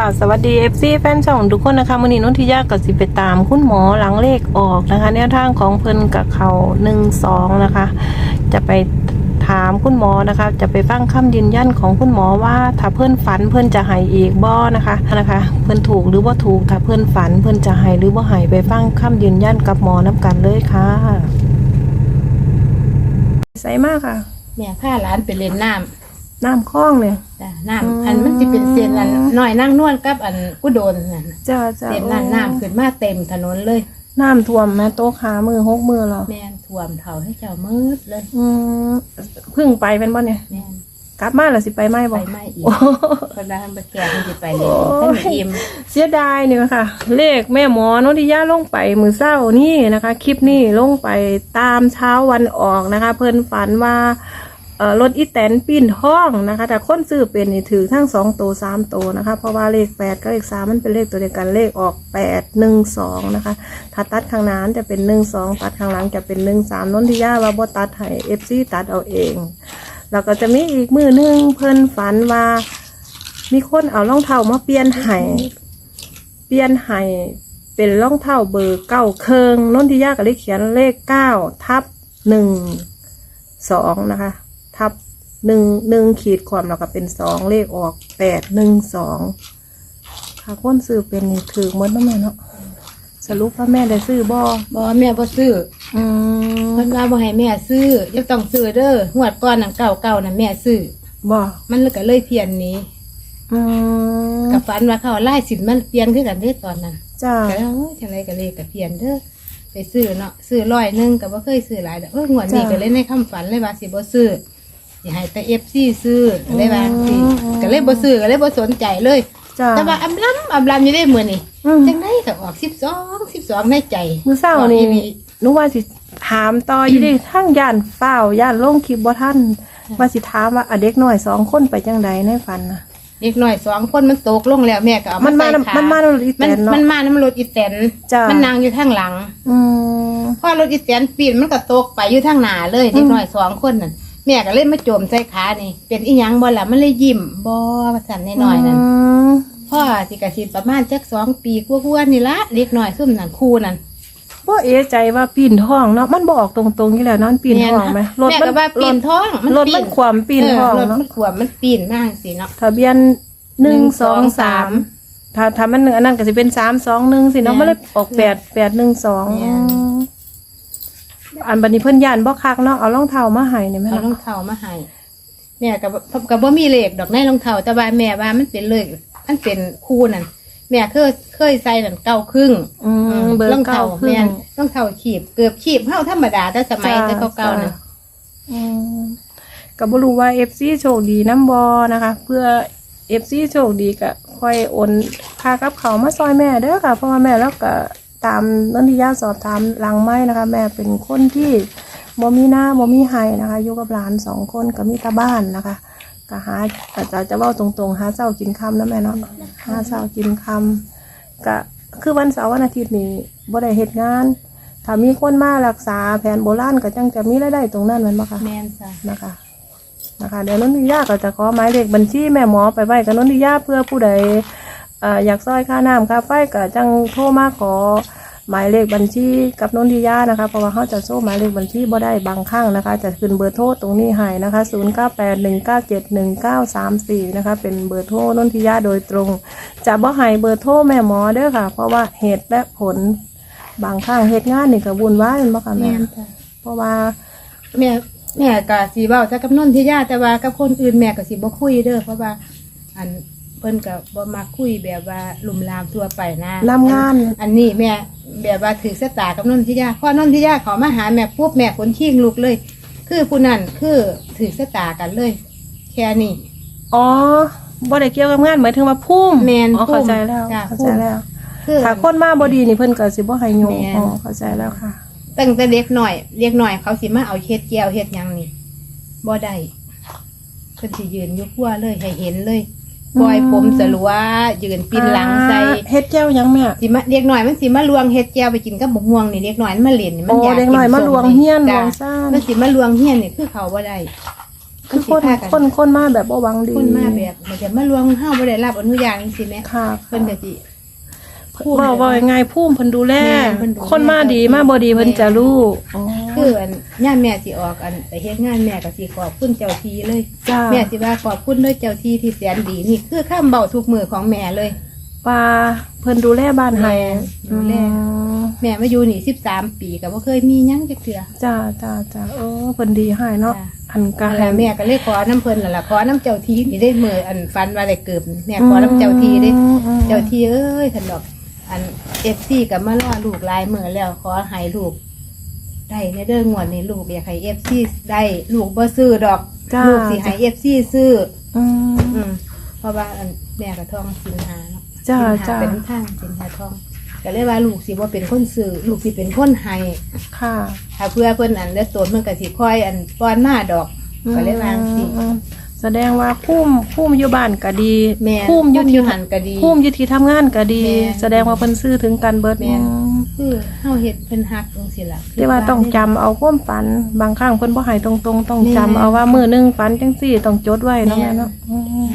ค่ะสวัสดี FC แฟนช่องทุกคนนะคะมื้อนี้นนทิยาก็สิไปตามคุณหมอหลังเลขออกนะคะแนวทางของเพิ่นกับเขา1 2นะคะ จะไปถามคุณหมอนะคะ จะไปฟังคำยืนยันของคุณหมอว่า ถ้าเพิ่นฝันเพิ่นจะให้อีกบ่นะคะนะคะ เพิ่นถูกหรือว่าถูกถ้าเพิ่นฝันเพิ่นจะให้หรือว่าให้ไปฟังคำยืนยันกับหมอน้ำกันเลยค่ะใสมากค่ะแม่พาหลานไปเล่นน้ น้ำคลองเนี่ยำจ้ะน้อืมำอันมันจะเป็นเส้นอันหน่อยนั่งนวลกับอันกุโดนนั่นน่ะจ้าจ้าเส้นนั้นน้ำขึ้นมาเต็มถนนเลย น้ำท่วมแม่โต๊ะขามือหกมือเหรอแม่นท่วมเท่าให้เจ้ามืดเลย อืมเพิ่งไปเป็นบ่เนี่ย แม่นกลับมาแล้วสิไปไหมไปบ่ไม่อีกโอ้คนละไปแก่คนจะไปเลยโอ้ยท่านอิ่มเสียดายนี่ค่ะ เลขแม่หมอนนทิยาลงไปมือเศร้านี่นะคะ คลิปนี้ลงไปตามเช้าวันออกนะคะ เพิ่นฝันว่าเอ่อ รถอีแตนปีนห้องนะคะแต่คนซื้อเป็นนี่ถือทั้งสองตัวสามตัวนะคะ เพราะว่าเลขแปดกับเลขสามมันเป็นเลขตัวเดียวกันเลขออกแปดหนึ่งสองนะคะถ้าตัดข้างหน้าจะเป็นหนึ่งสองตัดข้างหลังจะเป็นหนึ่งสามนนทิยาว่าบ่ตัดให้เอฟซีตัดเอาเอง แล้วก็จะมีอีกมือหนึงเพิ่นฝันว่า มีคนเอารองเท้ามาเปลี่ยนให้เปลี่ยนให้เป็นรองเท้าเบอร์เก้าเคิงนนทิยาก็เลยเขียนเลขเก้าทับหนึ่งสองนะคะ ทับหนึ่งหนึ่งขีดความแล้วก็เป็นสองเลขออกแปดหนึ่งสองค่ะคนซื้อเป็นนี่ถือหมดเนาะแม่เนาะสรุปว่าแม่ได้ซื้อบ่บอกว่าแม่บ่ซื้ออืมเพิ่นว่าบ่ให้แม่ซื้อจะต้องซื้อเด้องวดก่อนนั่นเก่าเก่าๆน่ะแม่ซื้อบ่มันเลยก็เลยเพี้ยนหนี้อืมกับฝันว่าเขาเอาไล่สินมันเปลี่ยนคือกันเด้อตอนนั้นจ้าก็แล้วโอ้ยจังไรก็เลยกับเพียนเด้อไปซื้อเนาะซื้อร้อยหนึงก็บ่เคยซื้อหลายดอกเออหวดนี้จ้ะก็เลยในคำฝันเลยว่าสิบ่ซื้อ สิให้แต่ FC ซื้อก็เลยว่าสิอืมก็เลยบ่ซื้อก็เลยบ่สนใจเลย จ้า แต่ว่าอำลำอำลำอยู่ได้มื้อนี้อืม จังไดก็ออก12 12ในใจมือเศร้านี่หนูว่าสิถามต่ออยู่ดิทั้งย่านเฝ้าย่านลงคลิปบ่ท่านว่าสิถามว่าอะเด็กน้อยสองคนไปจังใดในฝันนะเด็กน้อยสองคนมันตกลงแล้วแม่ก็เอามัมานมาใส่ขามันมาอีแตมันนเนาะมันมาน้ำรถอีแตนจ้ะ มันนั่งอยู่ทางหลังอืม พอรถอีแตนปีนมันก็ตกไปอยู่ทางหน้าเลยเด็กน้อยสองคนนั่น แม่ก็เลยมาโจมใส่ขานี่ เป็นอีหยังบ่ล่ะมันเลยยิ้มบ่ว่าสั่นน้อยๆนั่นมพ่อสิกะสิประมาณจักสองปีกว่าๆนี่ละเด็กน้อยซุ่มนั่นคู่นั่นบ่เอะใจว่าปีนท้องเนาะมันบอกตรงๆอยู่แล้วเนาะมันปีนท้องไหมรถแม่มันก็ว่าปีนท้องรถมันความปีนท้องเรถเนาะมันขวมมันปีนมากสิเนาะทะเบียนหนึ่งสองสาม123ถ้าถ้ามันอันนั้นก็จะเป็นสามสองหนึ่งสิเนาะแม่นมันเลยออกแปดแปดหนึ่งสองแม่น อันบัดนี้เพิ่นย่านบ่คักเนาะเอารองเท้ามาให้นี่แม่เอารอเนาะงเท้ามาให้แม่ก็บ่ก็บ่มีเลขดอกในรองเท้าแต่ว่าแม่ว่ามันเป็นเลขมันเป็นคู่นั่นแม่เคยเคยใส่นั่นเก้าครึ่งอืมเบอร์รองเก้าเท้าครึ่แม่งนรองเท้าขีบเกือบขีบเฮาธรรมดาแต่สมัยแต่เก่าๆนั่นอืมก็บ่รู้ว่า FC โชคดีน้ำบอนะคะ เพื่อ FC โชคดีก็ค่อยโอนค่ากับเขาวมาซอยแม่เด้อค่ะ เพราะว่าแม่แล้วก็ ตามนันทิยาสอบถามหลังไม้นะคะ แม่เป็นคนที่บ่มีหน้าบ่มีไห้นะคะอยู่กับหลานสองคนก็มีตาบ้านนะคะก็หาอาจจะจะเว่าตรงๆหาเช้ากินค่ำนะแม่เนาะหาเช้ากินค่ำก็คือวันเสาร์วันอาทิตย์นี้บ่ได้เฮ็ดงานถ้ามีคนมารักษาแผนโบราณก็จังจะมีรายได้ตรงนั้นแมันบ่คะแม่นจ้ะนะคะนะคะ เดี๋ยวนนทิยาก็จะขอหมายเลขบัญชีแม่หมอไปไว้กับนนทิยาเพื่อผู้ใดเอ่ออยากซอยค่าน้ำค่าไฟก็จังโทรมาขอหมายเลขบัญชีกับนนทิยานะคะเพราะว่าเขาจะโซ่หมายเลขบัญชีบ่ได้บางครั้งนะคะ จะขึ้นเบอร์โทรตรงนี้ให้นะคะ 0 9 8 1 9 7 1 9 3 4 นะคะ เป็นเบอร์โทรนนทิยาโดยตรง จะบ่ให้เบอร์โทรแม่หมอเด้อค่ะ เพราะว่าเหตุและผลบางครั้งเหตุงานนี่ก็วุ่นวายแม่นบ่ค่ะแม่แม่นจ้ะเพราะว่าแม่แม่ก็สิเว้าแต่กับนนทิยาแต่ว่ากับคนอื่นแม่ก็สิบ่คุยเด้อเพราะว่าอันเพิ่นก็บ่มักคุยแบบว่าลุมลามทั่วไปนะนำงาน อันนี้แม่แบบว่าถือสตากับนนทิยาพอนนทิยาเขามาหาแม่ปุ๊บแม่ขนขี้งลุกเลย คือผู้นั้นคือถือสตากันเลย แค่นี้อ๋อบ่ได้เกี่ยวกับงานหมายถึงว่าพุ่มแม่นอ๋อพุ่มเข้าใจแล้วจ้ะเข้าใจแล้วคือถ้าคนมาบ่ดีนี่เพิ่นก็สิบ่ให้ยุ่งแม่นอ๋อเข้าใจแล้วค่ะตั้งแต่เด็กหน่อยเด็กหน่อยเขาสิมาเอาเฮ็ดแก้วเฮ็ดหยังนี่บ่ได้เพิ่นสิยืนอยู่ขั้วเลยให้เห็นเลย ปล่อยผมสลัวยืนปีนหลังใส่อ่าเฮ็ดแก้วยังแม่สิมาเด็กหน่อยมันสิมาลวงเฮ็ดแก้วไปกินกับบกม่วงนี่เด็กหน่อยมันมาเล่นนี่มันโอ้อยากเด็กน้อยกิมาส้ลวงเฮียนลจ้ะวงซ่านมันสิมาลวงเฮียนนี่คือเขาบ่ได้คือคนสิพากัคนคนมาแบบบ่หวังดีคนมาแบบมันจะมาลวงเฮาบ่ได้รับอนุญาตจังซี่แหมค่ะเพิ่นก็สิพูดว่าว่ายังไงพุ่มเพิ่นดูแลแม่เพิ่นดูแลคนมาดีมาบ่ดีเพิ่นจะรู้อ๋อ คืออันย่ามแม่สิออกอันไปเฮ็ดงานแม่ก็สิขอบคุณเจ้าที่เลย จ้าแม่สิว่าขอบคุณด้วยเจ้าที่ที่แสนดีนี่คือข้ามเบาทุกมือของแม่เลย ว่าเพิ่นดูแลบ้านให้แม่ดูแล อืมแม่มาอยู่นี่สิบสามปีก็บ่เคยมีหยังจักเทื่อ จ้าจ้าจ้าเออเพิ่นดีให้เนาะจ้ะอันกาอะไรให้แม่ก็เลยขอน้ำเพิ่นนั่นล่ะขอน้ำเจ้าที่นี่ได้มืออันฟันว่าได้เกิบแม่ขอน้ำเจ้าที่เด้อืมอืมเจ้าที่เอ้ยท่านดอกอันเอฟซีกับมาล่อลูกหลายมือแล้วขอให้ลูก ได้ในเรื่องงวดนี้ลูกอยากให้เอฟซีได้ลูกบ่ซื้อดอกจ้า ลูกสิให้เอฟซีซื้อ อืม อืมเพราะว่าอันแม่กับทองสินหาเนาะจ้าสินหาจ้า เป็นทางสินหาทองก็เลยว่าลูกสิบ่เป็นคนซื้อลูกสิเป็นคนให้ค่ะ ถ้าเพื่อเพิ่นอันเลือดตัวเพิ่นก็สิคอยอันป้อนมาดอก ก็เลยว่าสิ อืมอืมแสดงว่าพุ่มพุ่มอยู่บ้านก็ดีแม่พุ่มอยู่ที่หันก็ดี พุ่มอยู่ที่ทำงานก็ดี แม่แสดงว่าเพิ่นซื้อถึงกันเบิดแม่อืม คือเฮาเฮ็ดเพิ่นฮักจังซี่ล่ะที่ว่าต้องจำเอาความฝัน บางครั้งเพิ่นบ่ให้ตรงๆ ต้องจำแม่เอาว่ามื้อหนึงฝันจังซี่ต้องจดไว้เนาะแม่แม่เนาะอืม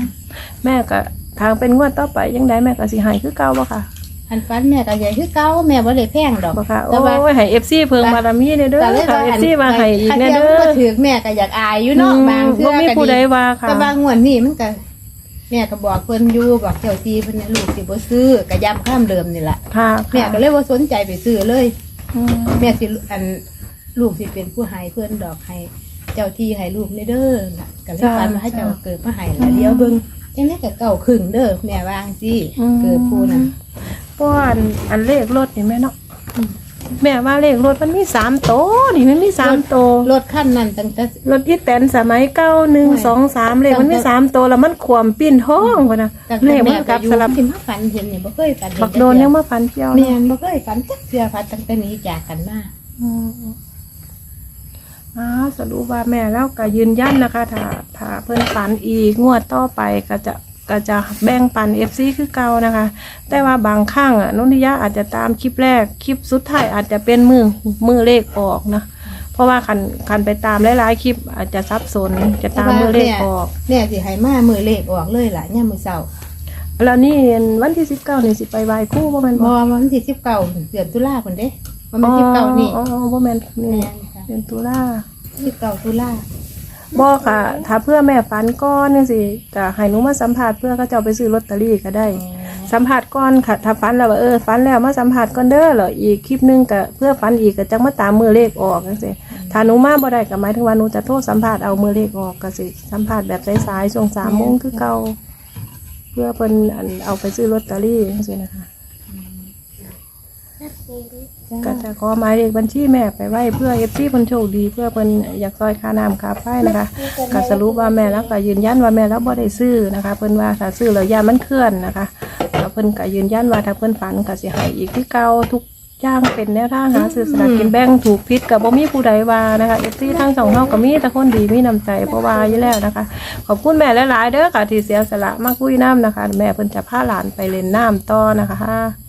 แม่ก็ทางเป็นงวดต่อไปยังไดแม่ก็สิให้คือเก่าบ่ค่ะอันฟันแม่ก็ใหญ่คือเก่าแม่บ่ได้แพงดอก บ่ค่ะแต่โอ้ว่ายให้ FC เพิ่งบารมีเด้อเด้อแต่เลยค่ะว่าอัน FC มาให้อีกแน่ถ้าเด้เที่ยวอมันก็ถือแม่ก็อยากอายอยู่เนาะบางเทื่บ่อมีก็ผู้ใดดีว่าค่ะ แต่บางงวดนี่มันก็ แม่ก็บอกเพิ่นอยู่บอกเจ้าที่เพิ่นน่ะลูกสิบ่ซื้อก็ย้ำข้ามเดิมนี่ล่ะค่ะแม่ก็เลยบ่สนใจไปซื้อเลย อืมแม่สิอันลูกสิเป็นผู้ให้เพื่อนดอกให้เจ้าที่ให้ลูกในเด้อล่ะก็เลยฝันว่าให้เจ้าเกิดมาให้ละเดี๋ยวเบิ่งจังได๋ก็เก่าครึ่งเด้อแม่วาจังซี่เกิดผู้นั้นเพราะว่าอันอันเลขรถนี่แม่เนาะ แม่ว่าเลขรถมันมีสามโตวนี่มันมีสามโตวรถคันนั้นตั้งแต่ รถที่แตนสมัยเก้าหนึ่งสองสามเลขมันมีสามโตวแล้วมันขวมปิ้นท้องพะนะตั้งเลแต่ขมัแม่นก็กลับอยู่สลับที่มาฝันเห็นนี่บ่เคยฝันเห็นบักโดนยังมาฟันเที่ยวแม่เนาะนบ่เคยฝันจักเทื่อฝันตั้งแต่หนี้จากกันมา อืมอ้าวสรุปว่าแม่แล้วก็ยืนยันนะคะ ถ้าถ้าเพิ่นฝันอีกงวดต่อไปก็จะ ก็จะแบ่งปันเอฟซีคือเก่านะคะ แต่ว่าบางครั้งอะนนทิยาอาจจะตามคลิปแรกคลิปสุดท้ายอาจจะเป็นมือมือเลขออกนะเพราะว่าคันคันไปตามหลายๆคลิปอาจจะซับซ้อนจะตามมือเลขออกแม่สิให้มามือเลขออกเลยล่ะยามมื้อเช้าแล้วนี่วันที่สิบเก้านี่สิไปไหว้ครู่บ่แม่นบ่บ่วันที่19เดือนตุลาพุ่นเด้มันเป็น19นี่อ๋ออ๋อบ่แม่นนี่แม่นค่ะเป็นตุลา19ตุลา บ่ค่ะ ถ้าเพื่อแม่ฝันก้อนนี่สิก็ให้หนูมาสัมภาษณ์เพื่อเขาเจ้าไปซื้อลอตเตอรี่ก็ได้ สัมผัสก่อนค่ะ ถ้าฝันแล้วว่าเออฝันแล้วมาสัมผัสก่อนเด้อเหรออีกคลิปหนึงก็เพื่อฝันอีกก็จังมาตามมือเลขออกจังซี่ถ้าหนูมาบ่ได้ก็หมายถึงว่าหนูจะโทรสัมภาษณ์เอามือเลขออกก็สิสัมภาษณ์แบบสายๆช่วง3โมงคือเก่าเพื่อเพิ่นอันเอาไปซื้อลอตเตอรี่จังซี่นะคะ ก็จะขอหมายเลขบัญชีแม่ไปไว้เพื่อเอฟซีเพิ่นโชคดีเพื่อเพิ่นอยากซอยค่าน้ำค่าไฟนะคะก็สรุปว่าแม่แล้วก็ยืนยันว่าแม่แล้วบ่ได้ซื้อนะคะเพิ่นว่าถ้าซื้อแล้วยามันเคลื่อนนะคะแล้วเพิ่นก็ยืนยันว่าถ้าเพิ่นฝันก็สิให้อีกที่เก่าทุกอย่างเป็นแนวทางหาซื้อสลากกินแบ่งถูกผิดก็บ่มีผู้ใดว่านะคะเอฟซีทั้งสองเฮาก็มีแต่คนดีมีน้ำใจเพราะว่าอยู่แล้วนะคะ ขอบคุณแม่หลายๆเด้อค่ะที่เสียสละมาคุยน้ำนะคะ แม่เพิ่นจะพาหลานไปเล่นน้ำต่อนะคะ